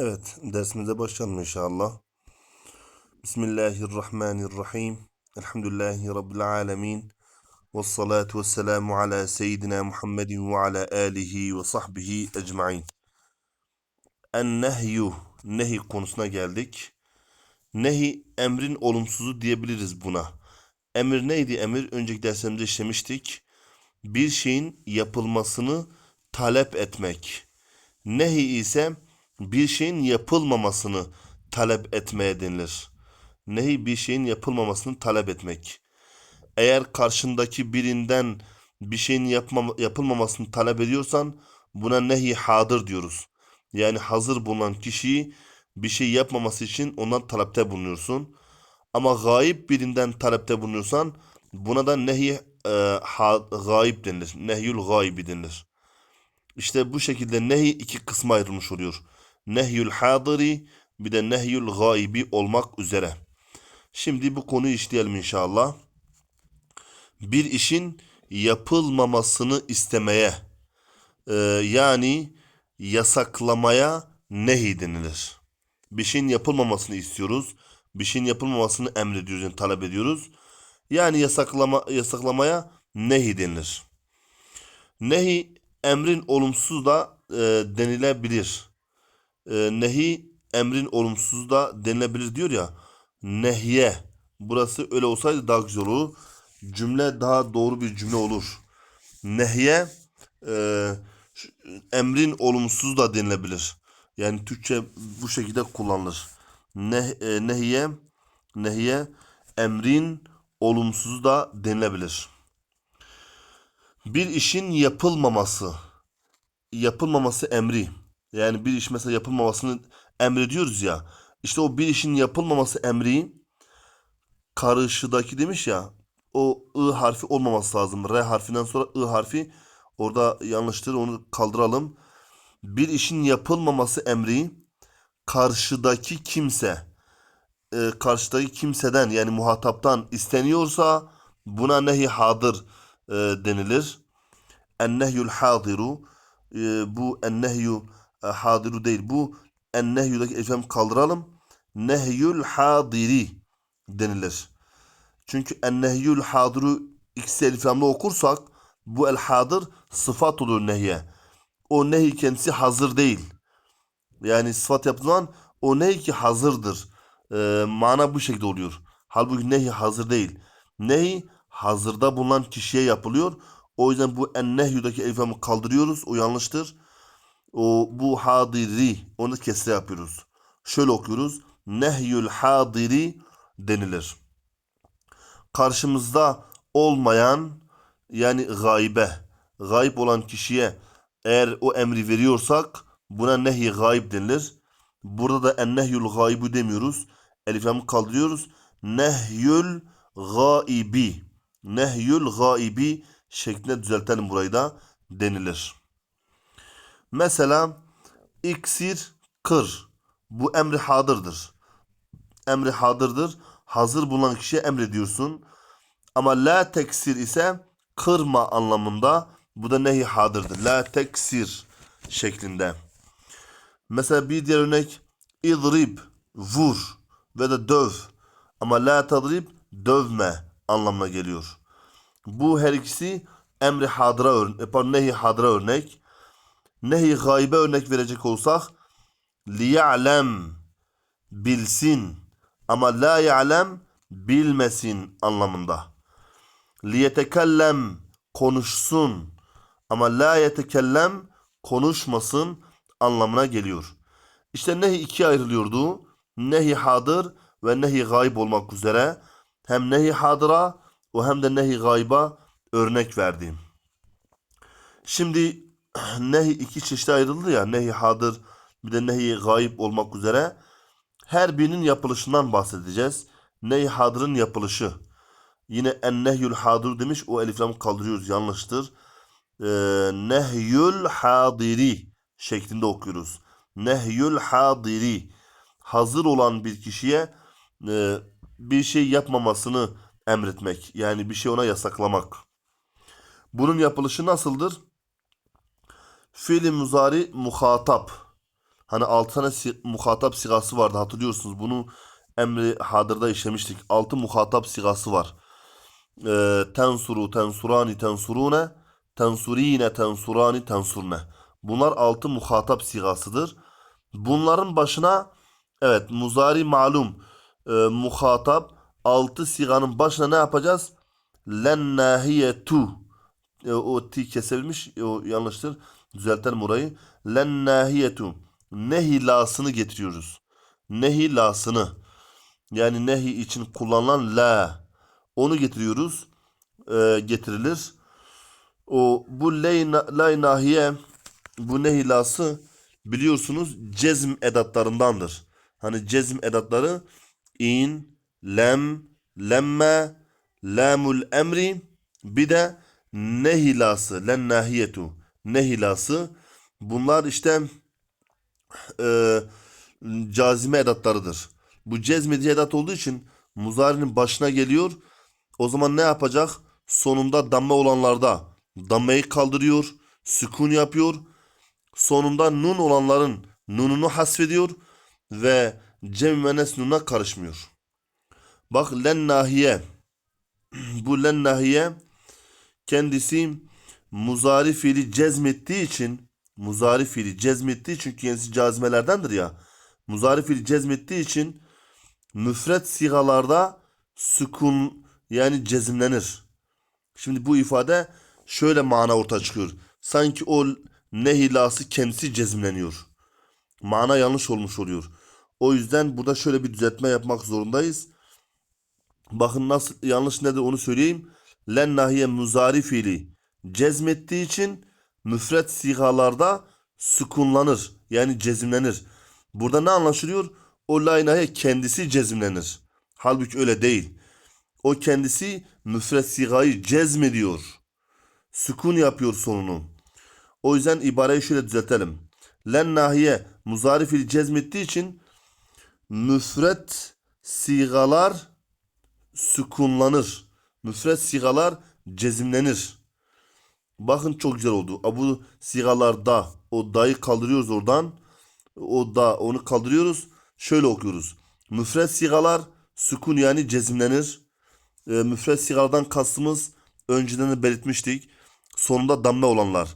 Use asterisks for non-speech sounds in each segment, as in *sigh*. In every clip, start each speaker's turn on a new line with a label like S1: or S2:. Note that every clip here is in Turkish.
S1: Evet, dersimize başlayalım inşallah. Bismillahirrahmanirrahim. Elhamdülillahi Rabbil alemin. Ve salatu ve selamu ala seyyidina Muhammedin ve ala alihi ve sahbihi ecma'in. En nehyu, nehi konusuna geldik. Nehi, emrin olumsuzu diyebiliriz buna. Emir neydi emir? Önceki derslerimizde işlemiştik. Bir şeyin yapılmasını talep etmek. Nehi ise bir şeyin yapılmamasını talep etmeye denilir. Nehi bir şeyin yapılmamasını talep etmek. Eğer karşındaki birinden bir şeyin yapmama, yapılmamasını talep ediyorsan buna nehi hadır diyoruz. Yani hazır bulunan kişiyi bir şey yapmaması için ondan talepte bulunuyorsun. Ama gayip birinden talepte bulunuyorsan buna da nehi e, ha, gayip denilir. Nehyül gaybi denilir. İşte bu şekilde nehi iki kısma ayrılmış oluyor. Nehyül hadiri bir de nehyül gaybi olmak üzere. Şimdi bu konuyu işleyelim inşallah. Bir işin yapılmamasını istemeye e, yani yasaklamaya nehi denilir. Bir şeyin yapılmamasını istiyoruz. Bir şeyin yapılmamasını emrediyoruz yani talep ediyoruz. Yani yasaklama, yasaklamaya nehi denilir. Nehi emrin olumsuz da e, denilebilir. E, nehi emrin olumsuz da denilebilir diyor ya. Nehye. Burası öyle olsaydı daha güzel olur. Cümle daha doğru bir cümle olur. Nehye e, emrin olumsuz da denilebilir. Yani Türkçe bu şekilde kullanılır. Ne, e, nehiye, nehiye emrin olumsuz da denilebilir. Bir işin yapılmaması, yapılmaması emri. Yani bir iş mesela yapılmamasını emrediyoruz ya. İşte o bir işin yapılmaması emri karışıdaki demiş ya o ı harfi olmaması lazım. R harfinden sonra ı harfi orada yanlıştır onu kaldıralım. Bir işin yapılmaması emri karşıdaki kimse e, karşıdaki kimseden yani muhataptan isteniyorsa buna nehi hadır e, denilir. Ennehyül hadiru e, bu ennehyu hadiru değil bu ennehyudaki efendim kaldıralım. Nehyül hadiri denilir. Çünkü ennehyül hadiru ikisi eliflamla okursak bu el hadır sıfat olur nehye. O nehi kendisi hazır değil. Yani sıfat yaptığı zaman o nehi ki hazırdır. Ee, mana bu şekilde oluyor. Halbuki nehi hazır değil. Nehi hazırda bulunan kişiye yapılıyor. O yüzden bu ennehyudaki elifamı kaldırıyoruz. O yanlıştır. O bu hadiri onu kesre yapıyoruz. Şöyle okuyoruz. Nehyül hadiri denilir. Karşımızda olmayan yani gaybe, gayb olan kişiye eğer o emri veriyorsak buna nehy gayb denilir. Burada da ennehyül gaybu demiyoruz. Eliflamı kaldırıyoruz. Nehyül gaibi. Nehyül gaibi şeklinde düzeltelim burayı da denilir. Mesela iksir kır. Bu emri hadırdır. Emri hadırdır. Hazır bulunan kişiye emrediyorsun. Ama la teksir ise kırma anlamında. Bu da nehi hadırdır. La teksir şeklinde. Mesela bir diğer örnek idrib vur ve de döv. Ama la tadrib dövme anlamına geliyor. Bu her ikisi emri hadıra örnek, pardon, nehi hadıra örnek. Nehi gaybe örnek verecek olsak liya'lem bilsin ama la ya'lem bilmesin anlamında. Liyetekellem konuşsun ama la yetekellem konuşmasın anlamına geliyor. İşte nehi ikiye ayrılıyordu. Nehi hadır ve nehi gayb olmak üzere hem nehi hadıra o hem de nehi gayba örnek verdim. Şimdi *clears throat* nehi iki çeşide ayrıldı ya nehi hadır bir de nehi gayb olmak üzere her birinin yapılışından bahsedeceğiz. Nehi hadırın yapılışı. Yine en nehyül hadır demiş o eliflamı kaldırıyoruz yanlıştır. Ee, nehyül hadiri şeklinde okuyoruz. Nehyül hadiri hazır olan bir kişiye e, bir şey yapmamasını emretmek. Yani bir şey ona yasaklamak. Bunun yapılışı nasıldır? Fiil-i muzari muhatap. Hani 6 tane si- muhatap sigası vardı hatırlıyorsunuz. Bunu emri hadırda işlemiştik. 6 muhatap sigası var. Ee, tensuru, tensurani, tensurune, tensurine, tensurani, tensurne. Bunlar 6 muhatap sigasıdır. Bunların başına evet muzari malum e, muhatap 6 siganın başına ne yapacağız? Len nahiyetu e, o ti kesilmiş e, o yanlıştır. Düzeltelim orayı. Len nahiyetu nehilasını getiriyoruz. Nehilasını yani nehi için kullanılan la onu getiriyoruz. E, getirilir. O bu ley, na- lay nahiye bu nehilası biliyorsunuz cezm edatlarındandır. Hani cezm edatları in, lem, lemme, lamul emri bir de nehilası, len nahiyetu nehilası bunlar işte e, cazime edatlarıdır. Bu cezmedici edat olduğu için muzarinin başına geliyor. O zaman ne yapacak? Sonunda damme olanlarda dammeyi kaldırıyor, sükun yapıyor. Sonunda nun olanların nununu hasfediyor ve cem ve nununa karışmıyor. Bak len nahiye. *clears throat* Bu len nahiye kendisi muzari fiili cezmettiği için muzari fiili cezmettiği için kendisi cazimelerdendir ya. Muzari fiili cezmettiği için müfret sigalarda sükun yani cezimlenir. Şimdi bu ifade şöyle mana ortaya çıkıyor. Sanki o nehilası kendisi cezimleniyor. Mana yanlış olmuş oluyor. O yüzden burada şöyle bir düzeltme yapmak zorundayız. Bakın nasıl yanlış nedir onu söyleyeyim. Len nahiye muzari fiili cezmettiği için müfret sigalarda sükunlanır. Yani cezimlenir. Burada ne anlaşılıyor? O la nahiye kendisi cezimlenir. Halbuki öyle değil. O kendisi müfret sigayı cezmediyor. Sükun yapıyor sonunu. O yüzden ibareyi şöyle düzeltelim. Len nahiye muzari fiil cezmettiği için müfret sigalar sükunlanır. Müfret sigalar cezimlenir. Bakın çok güzel oldu. Bu sigalarda o dayı kaldırıyoruz oradan. O da onu kaldırıyoruz. Şöyle okuyoruz. Müfret sigalar sükun yani cezimlenir. E, müfret sigalardan kastımız önceden de belirtmiştik. Sonunda damme olanlar.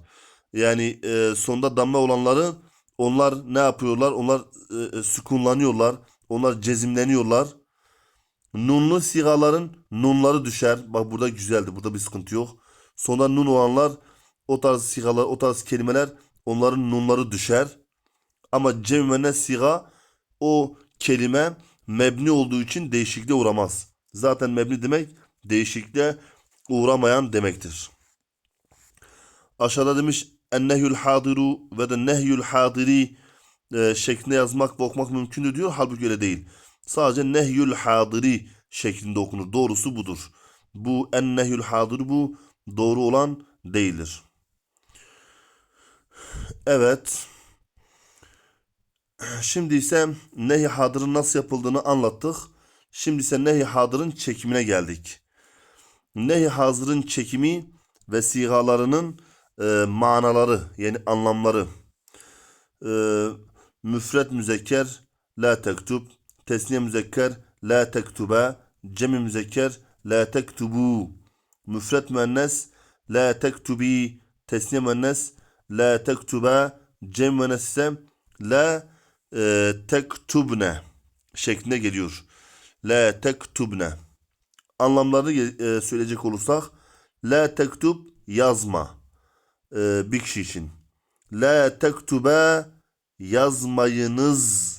S1: Yani e, sonunda damme olanları onlar ne yapıyorlar? Onlar e, e, sükunlanıyorlar. Onlar cezimleniyorlar. Nunlu sigaların nunları düşer. Bak burada güzeldi. Burada bir sıkıntı yok. Sonra nun olanlar o tarz sigalar, o tarz kelimeler onların nunları düşer. Ama cem ve siga o kelime mebni olduğu için değişikliğe uğramaz. Zaten mebni demek değişikliğe uğramayan demektir. Aşağıda demiş ennehyül hadiru ve de nehyül hadiri e, şeklinde yazmak ve okumak mümkündür diyor. Halbuki öyle değil. Sadece nehyül hadiri şeklinde okunur. Doğrusu budur. Bu ennehyül hadir bu doğru olan değildir. Evet. Şimdi ise nehy hadırın nasıl yapıldığını anlattık. Şimdi ise nehy hadırın çekimine geldik. Nehy hazırın çekimi ve sigalarının e, manaları yani anlamları. E, müfret müzekker la tektub, tesniye müzekker la tektuba, cemi müzekker la tektubu, müfret müennes la tektubi, tesniye müennes la tektuba, cem müennes ise la e, tektubne şeklinde geliyor. La tektubne. Anlamlarını e, söyleyecek olursak la tektub yazma e, bir kişi için. La tektube yazmayınız.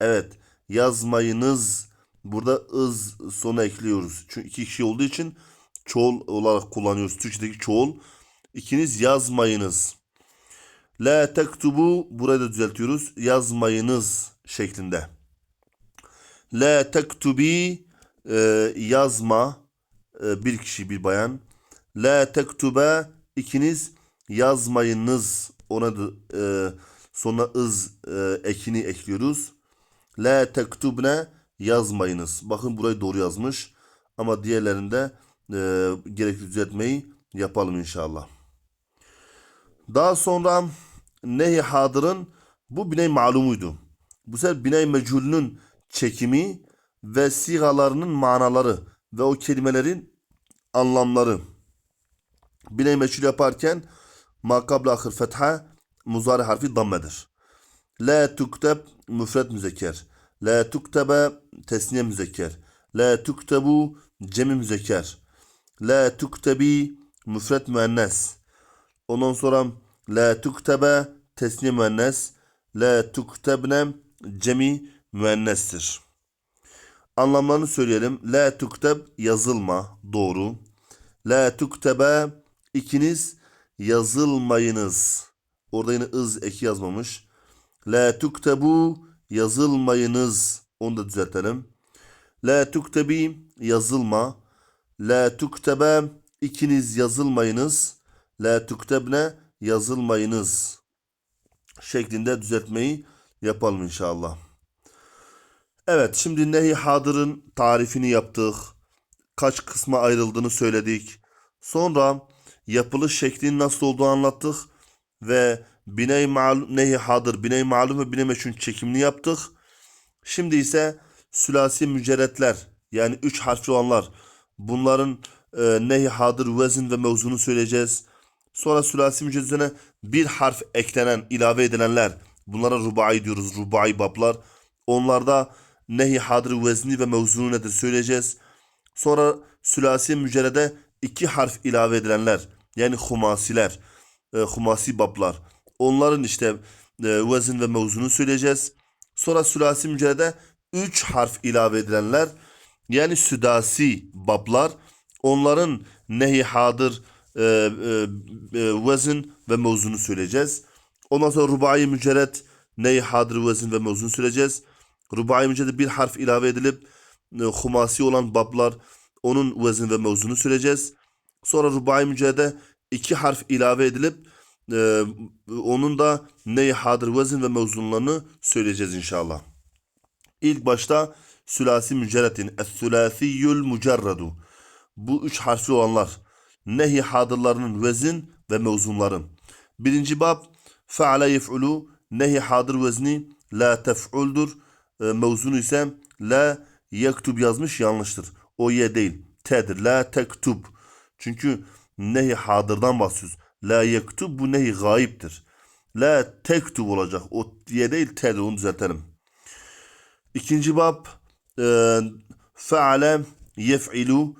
S1: Evet yazmayınız. Burada ız sona ekliyoruz. Çünkü iki kişi olduğu için çoğul olarak kullanıyoruz. Türkçedeki çoğul. İkiniz yazmayınız. La tektubu burayı da düzeltiyoruz. Yazmayınız şeklinde. La tektubi e, yazma e, bir kişi bir bayan. La tektube ikiniz yazmayınız. Ona da e, sonra ız e, ekini ekliyoruz. La tektubne yazmayınız. Bakın burayı doğru yazmış. Ama diğerlerinde e, gerekli düzeltmeyi yapalım inşallah. Daha sonra nehi hadırın Bu binay malumuydu. Bu sefer binay meculünün çekimi ve sigalarının manaları ve o kelimelerin anlamları. Binay meçhul yaparken makabla ahir fetha muzari harfi dammedir. La tukteb müfred müzekker. La tuktebe tesniye müzekker. La tuktebu cemi müzekker. La tuktebi müfred müennes. Ondan sonra la tuktebe tesniye müennes. La tuktebne cemi müennestir. Anlamlarını söyleyelim. La tukteb yazılma doğru. La tuktebe ikiniz yazılmayınız. Orada yine ız eki yazmamış. La tuktebu yazılmayınız. Onu da düzeltelim. La tuktebi yazılma. La tuktebe ikiniz yazılmayınız. La tuktebne yazılmayınız. Şeklinde düzeltmeyi yapalım inşallah. Evet şimdi nehi hadırın tarifini yaptık. Kaç kısma ayrıldığını söyledik. Sonra yapılış şeklinin nasıl olduğunu anlattık. Ve biney malum, nehi hadır, biney malum ve biney meşhun çekimini yaptık. Şimdi ise sülasi mücerretler yani üç harfli olanlar bunların e, nehi hadır, vezin ve mevzunu söyleyeceğiz. Sonra sülasi mücerret üzerine bir harf eklenen, ilave edilenler bunlara rubai diyoruz, rubai bablar. Onlarda nehi hadır, vezni ve mevzunu nedir söyleyeceğiz. Sonra sülasi mücerrede iki harf ilave edilenler yani humasiler, e, humasi bablar. Onların işte e, vezin ve mevzunu söyleyeceğiz. Sonra sülasi mücerrede üç harf ilave edilenler yani südasi bablar. Onların nehi hadır, e, e, e, vezin ve mevzunu söyleyeceğiz. Ondan sonra rubai mücerret neyi hadır vezin ve mevzunu söyleyeceğiz. Rubai mücerrede bir harf ilave edilip e, humasi olan bablar onun vezin ve mevzunu söyleyeceğiz. Sonra rubai mücerrede iki harf ilave edilip e, onun da neyi hadır vezin ve mevzunlarını söyleyeceğiz inşallah. İlk başta sülasi mücerretin es-sülasiyyül mücerredu. Bu üç harfli olanlar nehi hadırlarının vezin ve mevzunları. Birinci bab feale yef'ulu nehi hadır vezni la tef'uldur. E, mevzunu ise la yektub yazmış yanlıştır. O ye değil. T'dir. La tektub. Çünkü nehi hadırdan bahsediyoruz. La yektub bu nehi gayiptir. La tektub olacak. O ye değil t'dir. Onu düzeltelim. İkinci bab feale yef'ilu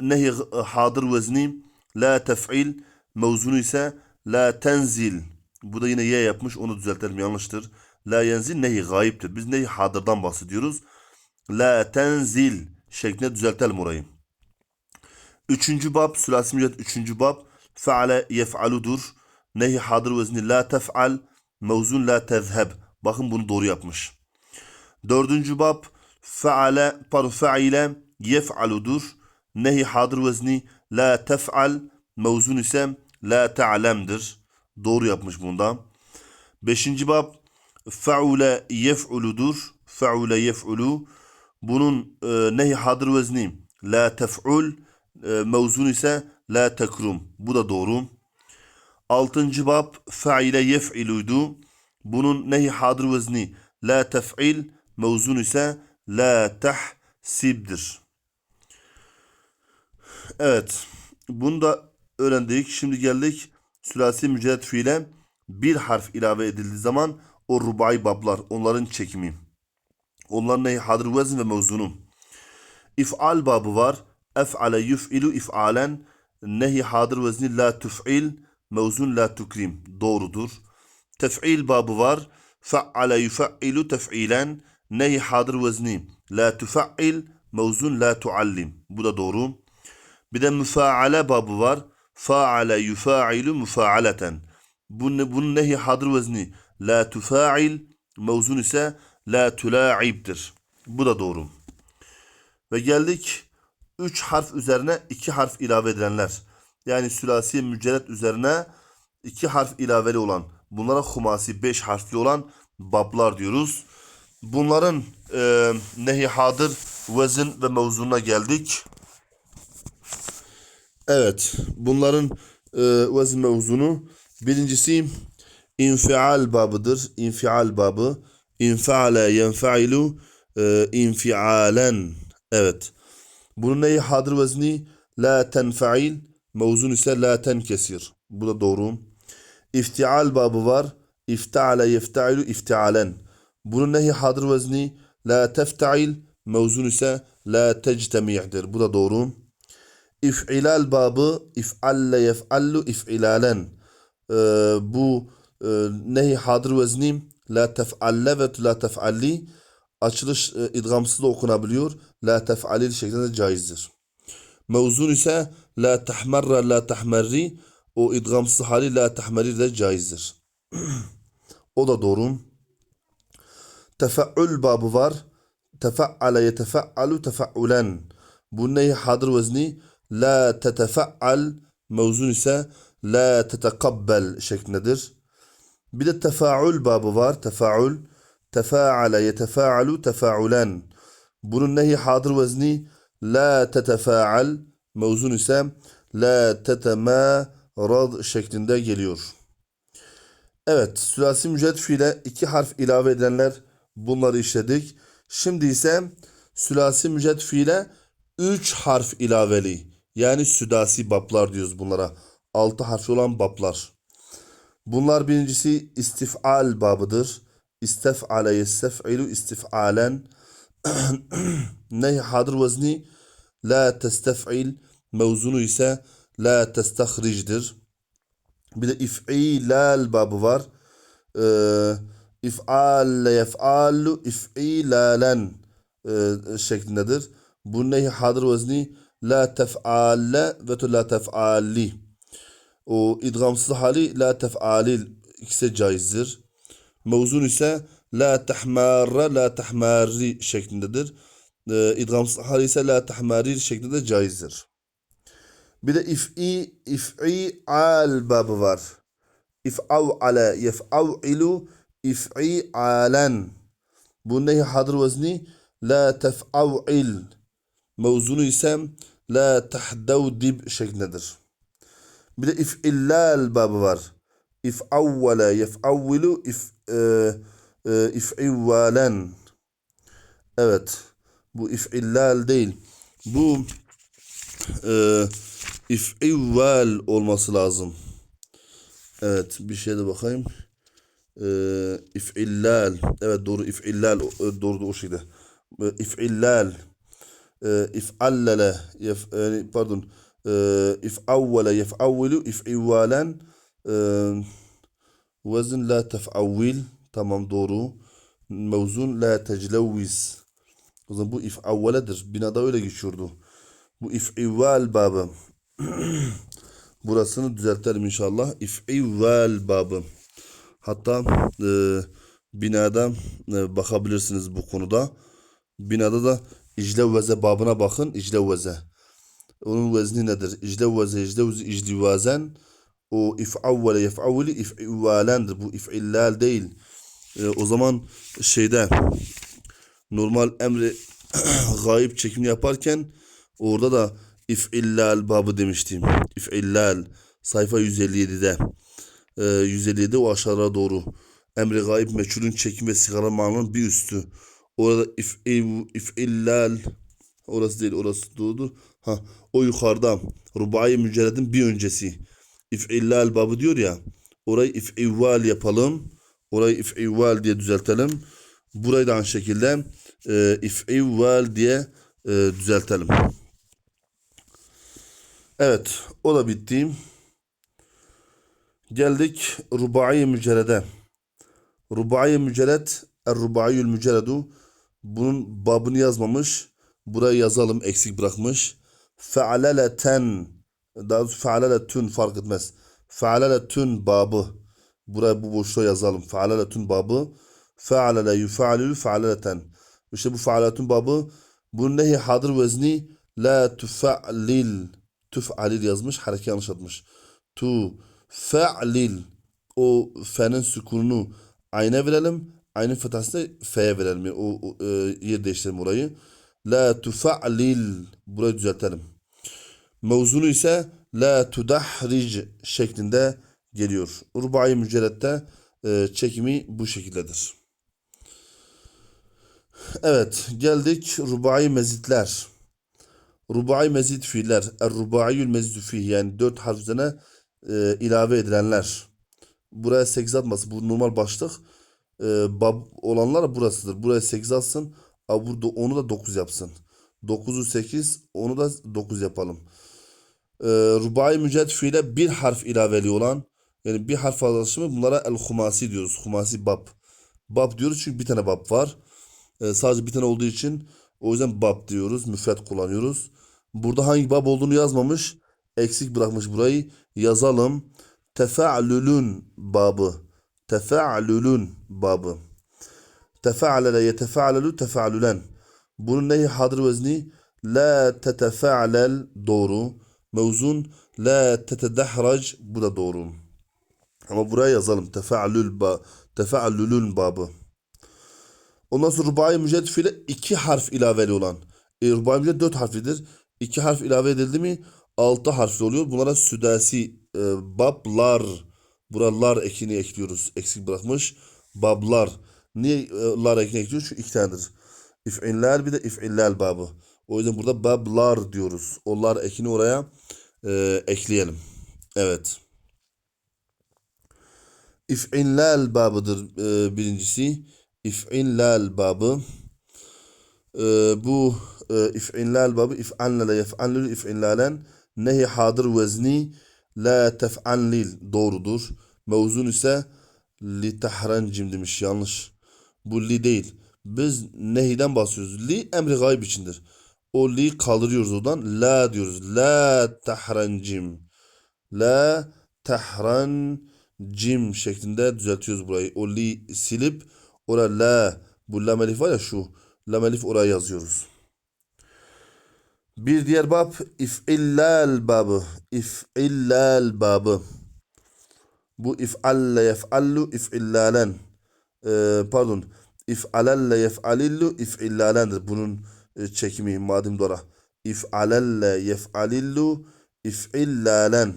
S1: nehi hadır vezni la tef'il mevzunu ise la tenzil. Bu da yine ye yapmış. Onu düzeltelim. Yanlıştır. La yenzil nehi gayiptir. Biz nehi hadırdan bahsediyoruz. La tenzil şeklinde düzeltelim orayı. Üçüncü bab sülasi mücadele üçüncü bab feale yef'aludur. Nehi hadır vezni la tef'al mevzun la tezheb. Bakın bunu doğru yapmış. Dördüncü bab feale pardon feile yef'aludur. Nehi hadır vezni la tef'al mevzun ise la te'lemdir. Doğru yapmış bunda. Beşinci bab fe'ule yef'uludur. Fe'ule yef'ulu. Bunun e, nehi hadır vezni la tef'ul e, mevzun ise la tekrum. Bu da doğru. Altıncı bab fe'ile yef'iluydu. Bunun nehi hadır vezni la tef'il mevzun ise la tehsibdir. Evet. Bunu da öğrendik. Şimdi geldik sülasi mücerret fiile bir harf ilave edildiği zaman o rubai bablar onların çekimi. Onların neyi hadır vezn ve mevzunu. İf'al babı var. Ef'ale yuf'ilu if'alen nehi hadır vezni la tuf'il mevzun la tukrim. Doğrudur. Tef'il babı var. Fe'ale yuf'ilu tef'ilen nehi hadır vezni la tufa'il mevzun la tuallim. Bu da doğru. Bir de müfaale babı var. Faale yufailu müfaaleten. Bunun, bunun nehi hadır vezni la tufail mevzun ise la tulaibdir. Bu da doğru. Ve geldik 3 harf üzerine 2 harf ilave edilenler. Yani sülasi mücerret üzerine 2 harf ilaveli olan bunlara humasi 5 harfli olan bablar diyoruz. Bunların e, nehi hadır vezin ve mevzuna geldik. Evet bunların e, vezin mevzunu birincisi infial babıdır. İnfial babı. İnfaale yenfailu e, infialen. Evet. Bunun neyi hadır vezni? La tenfail. Mevzun ise la tenkesir. Bu da doğru. İftial babı var. İftaale yeftailu iftialen. Bunun neyi hadır vezni? La teftail. Mevzun ise la tectemi'dir. Bu da doğru. İf'ilal babı if'alle yef'allu if'ilalen. Ee, bu e, nehi hadır vezni la tef'alle ve la tef'alli açılış e, idgamsız da okunabiliyor. La tef'alil şeklinde caizdir. Mevzun ise la tahmerra la tahmerri o idgamsız hali la tahmeri de caizdir. *clears throat* o da doğru. Tefe'ül babı var. Tefe'ale yetefe'alu tefe'ulen. Bu neyi hadır vezni? La tetefe'al mevzun ise la tetekabbel şeklindedir. Bir de tefaül babı var. Tefaül. Tefaale yetefaalu tefaulen. Bunun nehi hadır vezni? La tetefaal mevzun ise la tetemarad şeklinde geliyor. Evet, sülasi müced fiile iki harf ilave edenler bunları işledik. Şimdi ise sülasi müced fiile üç harf ilaveli. Yani südasi bablar diyoruz bunlara. Altı harfli olan bablar. Bunlar birincisi istifal babıdır. İstef'ale yestef'ilu istif'alen. *clears throat* Ney hadır vezni? La testef'il. Mevzunu ise la testehricdir. Bir de if'ilal babı var. Ee, if'alle yef'allu if'ilalen e, şeklindedir. Bu neyi hadır vezni? La tef'alle ve la tef'alli. O idgamsız hali la tef'alil ikisi caizdir. Mevzun ise la tahmarra la tahmarri şeklindedir. E, idgamsız hali ise la tahmarri şeklinde caizdir. Bir de if'i if'i al babı var. İf'av ale yef'av'ilu if'i alen. Bu neyi hadır vezni? La tef'av'il. Mevzunu ise la tahdavdib şeklindedir. Bir de if'illal babı var. İf'avvele yef'avvilu if, e, e, if'ivvalen. Evet. Bu if'illal değil. Bu e, if'ivval olması lazım. Evet. Bir şeye de bakayım. E, if'illal. Evet doğru if'illal. e, Doğru da o şekilde. E, if'illal. E, if'allele. Yef, e, pardon. E, if'avvele yef'avvilu if'ivvalen. E, Vezn la tef'avvil. Tamam doğru. Mevzun la teclevviz. O zaman bu if'avveledir. Binada öyle geçiyordu. Bu if'ivval babı. *clears throat* Burasını düzeltelim inşallah. İf'ivval babı. Hatta e, binada e, bakabilirsiniz bu konuda. Binada da iclevveze babına bakın. İclevveze. Onun vezni nedir? İclevveze, iclevze, iclivazen. O if'avvele, yef'avveli if'ivalendir. Bu if'illal değil. E, o zaman şeyde normal emri *coughs* gayip çekimini yaparken orada da if'illal babı demiştim. İf'illal sayfa 157'de. Ee, 157 o aşağıya doğru. Emri gayip meçhulün çekim ve sigara manının bir üstü. Orada if'iv, if'illal orası değil orası doğrudur. Ha, o yukarıda rubai mücerredin bir öncesi. İf'illal babı diyor ya. Orayı if'ivval yapalım. Orayı if'ivval diye düzeltelim. Burayı da aynı şekilde e, if'ivval diye e, düzeltelim. Evet, o da bitti. Geldik rubai mücerrede. Rubai mücerred, er-rubaiyül mücerredu. Bunun babını yazmamış. Burayı yazalım, eksik bırakmış. Fe'aleleten, daha doğrusu fe'aleletün fark etmez. Fe'aleletün babı. Buraya bu boşluğa yazalım. Fe'aleletün babı. Fe'alele yufa'alü fe'aleleten. İşte bu fe'aleletün babı. Bunun nehi hadır vezni la tufa'lil. Tuf'alil yazmış. Hareket yanlış atmış. Tu fe'lil. O fe'nin sükununu ayna verelim. Aynı fethasını fe'ye verelim. O, o e, yer değiştirelim orayı. La tufa'lil. Burayı düzeltelim. Mevzunu ise la tudahric şeklinde geliyor. Rubai mücerrette e, çekimi bu şekildedir. Evet geldik rubai mezitler. Rubai mezit fiiller. Er-rubaiyül mezitü fih yani dört harf üzerine e, ilave edilenler. Buraya 8 atması bu normal başlık. E, bab olanlar burasıdır. Buraya 8 atsın. Ama burada onu da 9 yapsın. 9'u 8 onu da 9 yapalım. E, rubai müced fiile bir harf ilaveli olan yani bir harf fazlasını bunlara el-humasi diyoruz. Humasi bab. Bab diyoruz çünkü bir tane bab var. E, sadece bir tane olduğu için o yüzden bab diyoruz. Müfret kullanıyoruz. Burada hangi bab olduğunu yazmamış. Eksik bırakmış burayı. Yazalım. Tefa'lülün babı. Tefa'lülün babı. Tefa'lele yetefa'lelü tefa'lülen. Bunun neyi hadır vezni? La tetefa'lel doğru. Mevzun la tetedehrac bu da doğru. Ama buraya yazalım. Tefa'lül ba tefa'lülün babı. Ondan sonra rubai müced fiile iki harf ilaveli olan. E, rubai müced dört harflidir. İki harf ilave edildi mi altı harfli oluyor. Bunlara südasi e, bablar. Buralar ekini ekliyoruz. Eksik bırakmış. Bablar. Niye e, lar ekini ekliyoruz? Çünkü iki tanedir. İf'illal bir de if'illal babı. O yüzden burada bablar diyoruz. Onlar ekini oraya e, ekleyelim. Evet. İf'illal babıdır e, birincisi. İf'illal babı. E, bu e, if'illal babı if'anle yef'anlül if'illalen nehi hadır vezni la tef'anlil doğrudur. Mevzun ise li tahrancim demiş yanlış. Bu li değil. Biz nehiden bahsediyoruz. Li emri gayb içindir. O li kaldırıyoruz oradan. La diyoruz. La tahrancim. La tahrancim şeklinde düzeltiyoruz burayı. O li silip oraya la bu lam elif var ya şu lam elif oraya yazıyoruz. Bir diğer bab if'illal babı. İf'illal babı. Bu if'alle yef'allu if'illalen. Ee, pardon. İf'alelle yef'alillu if'illalendir. Bunun e, çekimi madim dora. İf'alelle yef'alillu if'illalen.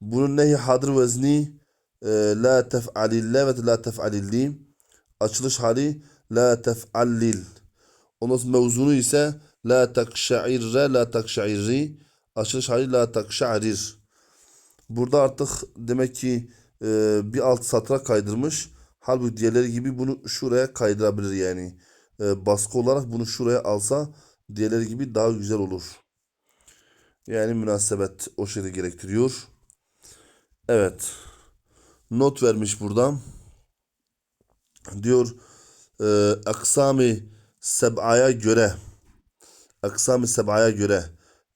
S1: Bunun nehi hadır vezni e, la tef'alille ve la tef'alilli. Açılış hali la tef'allil. Sonra mevzunu ise la takşa'irre la takşa'irri. Açılış hali la takşa'rir. Burada artık demek ki e, bir alt satıra kaydırmış. Halbuki diğerleri gibi bunu şuraya kaydırabilir yani. E, baskı olarak bunu şuraya alsa diğerleri gibi daha güzel olur. Yani münasebet o şekilde gerektiriyor. Evet. Not vermiş burada. Diyor e, aksami seb'aya göre aksam-ı seb'aya göre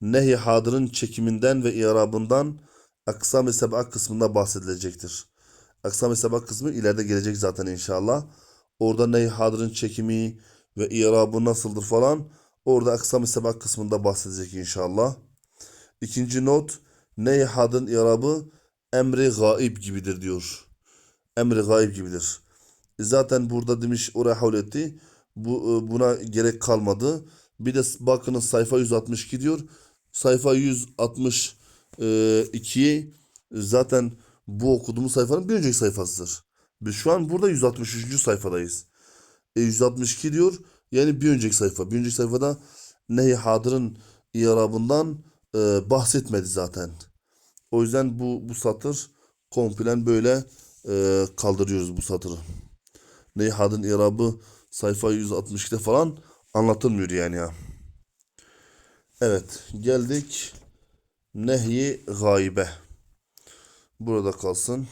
S1: nehi hadırın çekiminden ve irabından aksam-ı seb'a kısmında bahsedilecektir. Aksam-ı seb'a kısmı ileride gelecek zaten inşallah. Orada nehi hadırın çekimi ve irabı nasıldır falan orada aksam-ı seb'a kısmında bahsedecek inşallah. İkinci not nehi hadırın irabı emri gaib gibidir diyor. Emri gaib gibidir. E Zaten burada demiş oraya havl etti. Bu, e, buna gerek kalmadı. Bir de bakınız sayfa 162 diyor. Sayfa 162 zaten bu okuduğumuz sayfanın bir önceki sayfasıdır. Biz şu an burada 163. sayfadayız. E 162 diyor. Yani bir önceki sayfa. Bir önceki sayfada nehi hadırın irabından e, bahsetmedi zaten. O yüzden bu bu satır komple böyle e, kaldırıyoruz bu satırı. Nehi hadırın irabı sayfa 162'de falan anlatılmıyor yani ya. Evet geldik nehyi gaybe. Burada kalsın.